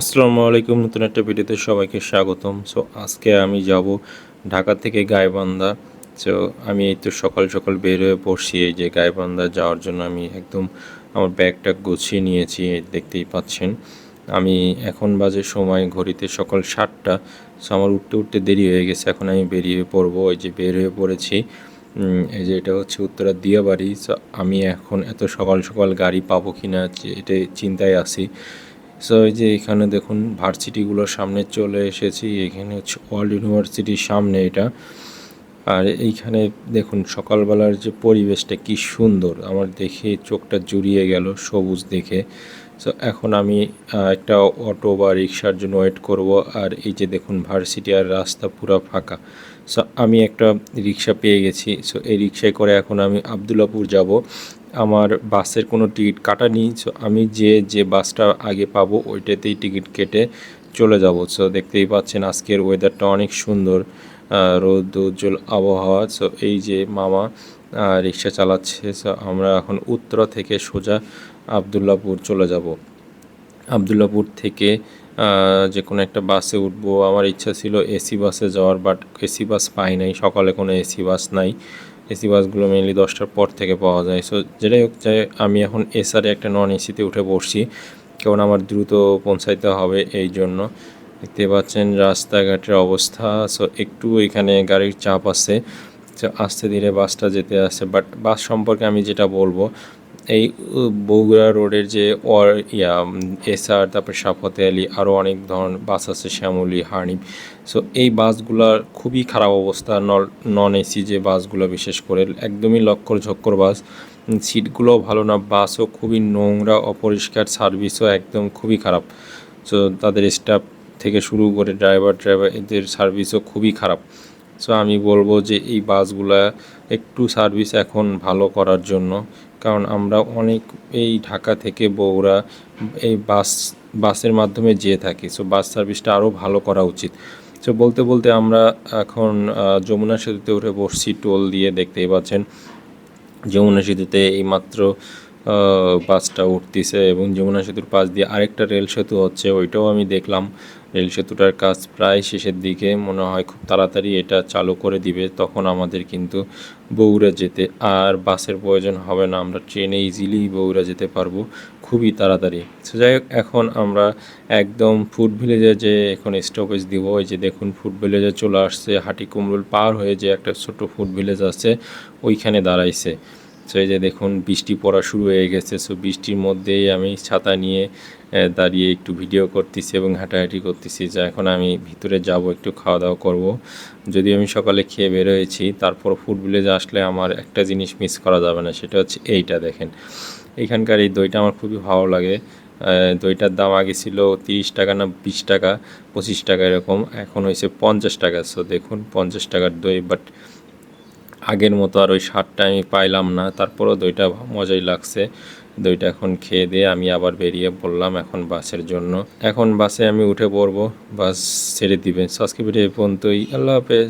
আসসালামু আলাইকুম। নতুন একটা ভিডিওতে সবাইকে স্বাগতম। সো আজকে আমি যাব ঢাকা থেকে গাইবান্ধা। সো আমি এই তো সকাল সকাল বের হয়ে পড়ছি। এই যে গাইবান্ধা যাওয়ার জন্য আমি একদম আমার ব্যাগটা গুছিয়ে নিয়েছি দেখতেই পাচ্ছেন। আমি এখন বাজে সময়, ঘড়িতে সকাল সাতটা। সো আমার উঠতে উঠতে দেরি হয়ে গেছে। এখন আমি বেরিয়ে পড়ব। এই যে বের হয়ে পড়েছি। এই যে এটা হচ্ছে উত্তরা দিয়াবাড়ি। সো আমি এখন এত সকাল সকাল গাড়ি পাবো কি না এটা চিন্তায় আছি। সো এই যে এখানে দেখুন ভার্সিটিগুলোর সামনে চলে এসেছি, এখানে হচ্ছে ওয়ার্ল্ড ইউনিভার্সিটির সামনে এটা। আর এইখানে দেখুন, সকালবেলার যে পরিবেশটা কি সুন্দর, আমার দেখে চোখটা জুড়িয়ে গেল সবুজ দেখে। সো এখন আমি একটা অটো বা রিক্সার জন্য ওয়েট করব, আর এই যে দেখুন, ভার্সিটি আর রাস্তা পুরো ফাঁকা। সো আমি একটা রিক্সা পেয়ে গেছি। সো এই রিক্সায় করে এখন আমি আবদুল্লাপুর যাব। আমার বাসের কোনো টিকিট কাটা সো আমি যে যে বাসটা আগে পাবো ওইটাতেই টিকিট কেটে চলে যাব। সো দেখতেই পাচ্ছেন আজকের ওয়েদারটা অনেক সুন্দর রোদ, উজ্জ্বল আবহাওয়া। সো এই যে মামা রিক্সা চালাচ্ছে সো আমরা এখন উত্তরা থেকে সোজা আবদুল্লাপুর চলে যাব। আবদুল্লাপুর থেকে যে কোনো একটা বাসে উঠবো। আমার ইচ্ছা ছিল এসি বাসে যাওয়ার বাট এসি বাস পাই নাই। সকালে কোনো এসি বাস নাই। এসি বাসগুলো মেনলি দশটার পর থেকে পাওয়া যায়। সো যেটাই হোক, যে আমি এখন এসআরে একটা নন এসিতে উঠে বসছি, কেমন আমার দ্রুত পৌঁছাইতে হবে এই জন্য। দেখতে পাচ্ছেন রাস্তাঘাটের অবস্থা। সো একটু এখানে গাড়ির চাপ আছে। আসতে ধীরে বাসটা যেতে আসে বাট বাস সম্পর্কে আমি যেটা বলব এই বগুড়া রোডের যে ওর ইয়া এসআর তারপর সাফতে আলী আরও অনেক ধরনের বাস আছে শ্যামলী হার্নিম সো এই বাসগুলার খুবই খারাপ অবস্থা নন এসি যে বাসগুলো বিশেষ করে একদমই লক্কর ঝক্কর বাস। উম, সিটগুলোও ভালো না বাসও খুবই নোংরা অপরিষ্কার সার্ভিসও একদম খুবই খারাপ। সো তাদের স্টাফ থেকে শুরু করে ড্রাইভার ড্রাইভার এদের সার্ভিসও খুবই খারাপ। সো আমি বলব যে এই বাসগুলা একটু সার্ভিস এখন ভালো করার জন্য। কারণ আমরা অনেক এই ঢাকা থেকে বগুড়া এই বাস, বাসের মাধ্যমে যেয়ে থাকি। সো বাস সার্ভিসটা আরও ভালো করা উচিত। সো বলতে বলতে আমরা এখন যমুনা সেতুতে উঠে বসছি। টোল দিয়ে দেখতেই পাচ্ছেন, যমুনা সেতুতে এইমাত্র বাসটা উঠতেছে এবং যমুনা সেতুর পাশ দিয়ে আরেকটা রেল সেতু হচ্ছে, ওইটাও আমি দেখলাম। রেল সেতুটার কাজ প্রায় শেষের দিকে। মনে হয় খুব তাড়াতাড়ি এটা চালু করে দিবে। তখন আমাদের কিন্তু বগুড়া যেতে আর বাসের প্রয়োজন হবে না। আমরা ট্রেনে ইজিলি বগুড়া যেতে পারব খুবই তাড়াতাড়ি। তো যাই হোক, এখন আমরা একদম ফুড ভিলেজে যে এখন স্টপেজ দিব, ওই যে দেখুন ফুড ভিলেজে চলে আসছে। হাটি কুমরুল পার হয়ে যে একটা ছোট ফুড ভিলেজ আছে, ওইখানে দাঁড়াইছে। সো এই যে দেখুন, বৃষ্টি পড়া শুরু হয়ে গেছে। সো বৃষ্টির মধ্যেই আমি ছাতা নিয়ে দাঁড়িয়ে একটু ভিডিও করতেছি এবং হাঁটাহাঁটি করতেছি। যা এখন আমি ভিতরে যাব, একটু খাওয়া দাওয়া করব। যদি আমি সকালে খেয়ে বের হয়েছি তারপর ফুড ভিলেজে আসলে আমার একটা জিনিস মিস করা যাবে না, সেটা হচ্ছে এইটা দেখেন। এখানকার এই দইটা আমার খুবই ভালো লাগে। দইটার দাম আগে ছিল তিরিশ টাকা না বিশ টাকা, পঁচিশ টাকা এরকম, এখন হয়েছে পঞ্চাশ টাকা। সো দেখুন, পঞ্চাশ টাকার দই বাট আগের মতো আর ওই স্বাদটা আমি পাইলাম না। তারপরও দইটা মজাই লাগছে। দইটা এখন খেয়ে দিয়ে আমি আবার বেরিয়ে পড়লাম এখন বাসের জন্য। এখন বাসে আমি উঠে পড়ব। বাস ছেড়ে দিবে আজকে ভিডিও এই পর্যন্তই। আল্লাহ হাফেজ।